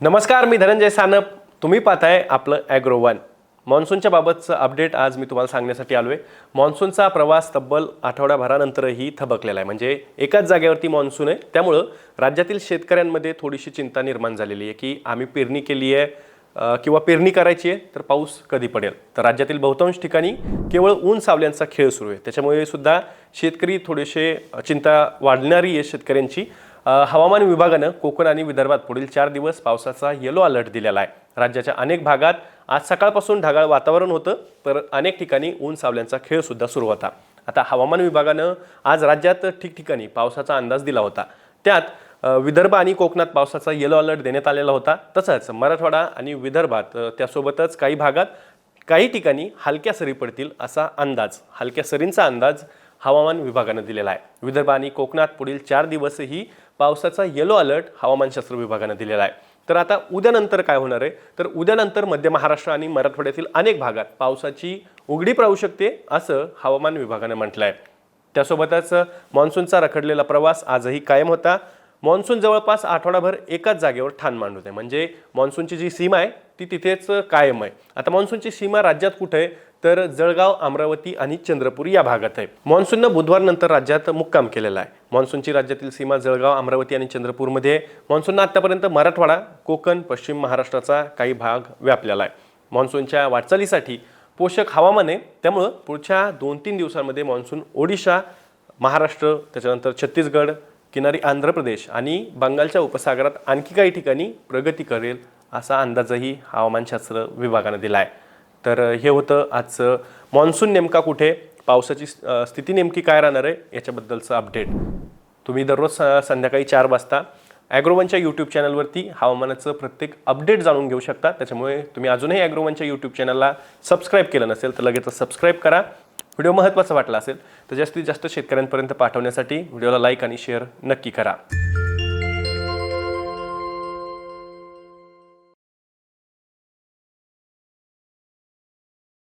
नमस्कार मी धनंजय सानप. तुम्ही पाहताय आपलं ॲग्रो वन मान्सूनच्या बाबतचं अपडेट आज मी तुम्हाला सांगण्यासाठी आलो आहे मान्सूनचा प्रवास तब्बल आठवड्याभरानंतरही थबकलेला आहे. म्हणजे एकाच जागेवरती मान्सून आहे. त्यामुळं राज्यातील शेतकऱ्यांमध्ये थोडीशी चिंता निर्माण झालेली आहे की आम्ही पेरणी केली आहे किंवा पेरणी करायची आहे तर पाऊस कधी पडेल? तर राज्यातील बहुतांश ठिकाणी केवळ ऊन सावल्यांचा खेळ सुरू आहे. त्याच्यामुळे सुद्धा शेतकरी थोडेसे चिंता वाढणारी आहे शेतकऱ्यांची. हवामान विभागानं कोकण आणि विदर्भात पुढील चार दिवस पावसाचा येलो अलर्ट दिलेला आहे. राज्याच्या अनेक भागात आज सकाळपासून ढगाळ वातावरण होतं तर अनेक ठिकाणी ऊन सावल्यांचा खेळसुद्धा सुरू होता. आता हवामान विभागानं आज राज्यात ठिकठिकाणी पावसाचा अंदाज दिला होता. त्यात विदर्भ आणि कोकणात पावसाचा येलो अलर्ट देण्यात आलेला होता. तसंच मराठवाडा आणि विदर्भात त्यासोबतच काही भागात काही ठिकाणी हलक्या सरी पडतील असा अंदाज हलक्या सरींचा अंदाज हवामान विभागानं दिलेला आहे. विदर्भ आणि कोकणात पुढील चार दिवसही पावसाचा येलो अलर्ट हवामानशास्त्र विभागानं दिलेला आहे. तर आता उद्यानंतर काय होणार आहे? तर उद्यानंतर मध्य महाराष्ट्र आणि मराठवाड्यातील अनेक भागात पावसाची उघडीप राहू शकते असं हवामान विभागानं म्हटलं आहे त्यासोबतच मान्सूनचा रखडलेला प्रवास आजही कायम होता. मान्सून जवळपास आठवडाभर एकाच जागेवर ठाण मांडत आहे म्हणजे मान्सूनची जी सीमा आहे ती तिथेच कायम आहे. आता मान्सूनची सीमा राज्यात कुठे आहे? तर जळगाव अमरावती आणि चंद्रपूर या भागात आहे. मान्सूननं बुधवारनंतर राज्यात मुक्काम केलेला आहे. मान्सूनची राज्यातील सीमा जळगाव अमरावती आणि चंद्रपूरमध्ये आहे. मान्सूननं आत्तापर्यंत मराठवाडा कोकण पश्चिम महाराष्ट्राचा काही भाग व्यापलेला आहे. मान्सूनच्या वाटचालीसाठी पोषक हवामान आहे. त्यामुळं पुढच्या दोन तीन दिवसांमध्ये मान्सून ओडिशा महाराष्ट्र त्याच्यानंतर छत्तीसगड किनारी आंध्र प्रदेश आणि बंगालच्या उपसागरात आणखी काही ठिकाणी प्रगती करेल असा अंदाजही हवामानशास्त्र विभागानं दिला आहे तर हे होतं आजचं मान्सून नेमका कुठे? पावसाची स्थिती नेमकी काय राहणार आहे? याच्याबद्दलचं अपडेट तुम्ही दररोज स- संध्याकाळी चार वाजता ॲग्रोवनच्या यूट्यूब चॅनलवरती हवामानाचं प्रत्येक अपडेट जाणून घेऊ शकता. त्याच्यामुळे तुम्ही अजूनही ॲग्रोवनच्या यूट्यूब चॅनलला सबस्क्राईब केलं नसेल तर लगेच सबस्क्राईब करा. व्हिडिओ महत्त्वाचा वाटला असेल तर जास्तीत जास्त शेतकऱ्यांपर्यंत पाठवण्यासाठी व्हिडिओला लाईक आणि शेअर नक्की करा.